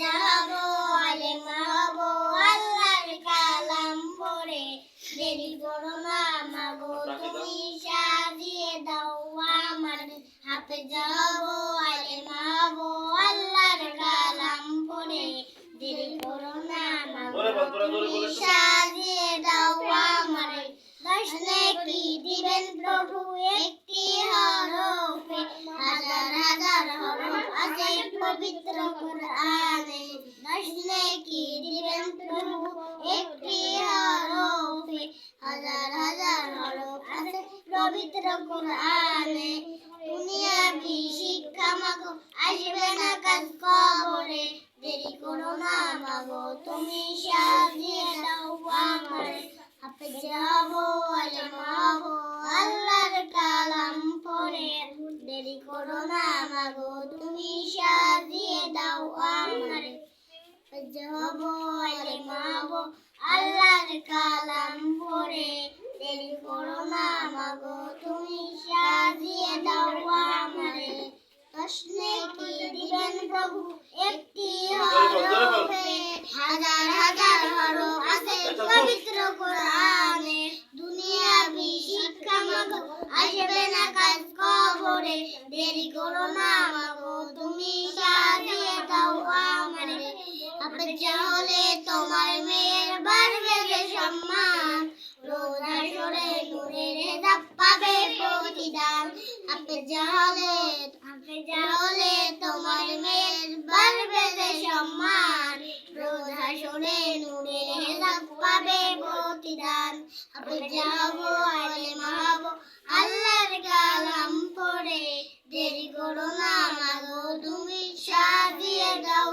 যাব আলেম আল্লাহর কালাম পড়ে। দেরি করো না মাগো তুমি সাজিয়ে দাও আমার হাফেজ যাব আলেম হব আল্লাহর কালাম পড়ে। দেরি করো না মাগো তুমি সাজিয়ে দাও আমার। দশ নেকি দিবেন প্রভু? একটি হরফে হাজার হাজার হরফ আছে পবিত্র কোরআনে। নেকি দিবেন প্রভু? একটি হরফে হাজার হাজার হরফ আছে, পবিত্র কোরআনে। দুনিয়া শিক্ষা মাগো? আসবে না কাজ দেরি করো না মাগো, তুমি সাজিয়ে দাও আমার। আল্লাহর কালাম পড়ে দেরি করো না মাগো, তুমি আমার আল্লাহর কালাম মাগো, তুমি সাজিয়ে দাও আমারে। প্রশ্নে কি দিবেন প্রভু? একটি হরফে, হাজার হাজার হরফ আছে পবিত্র কোরআনে। দুনিয়া বি শিক্ষা মাগো, আসবে না কাজ কবরে। দেরি করো না হলে তোমার মেয়ের বাড়বে সম্মান সরে নূরের পাবে প্রতিদান। আপনি হলে তোমার মেয়ের বাড়বে যে সম্মান সরে নূরের পাবে প্রতিদান। যাব আলে আল্লাহর কালাম পড়ে দেরি করো না মাগো, তুমি সাজিয়ে দাও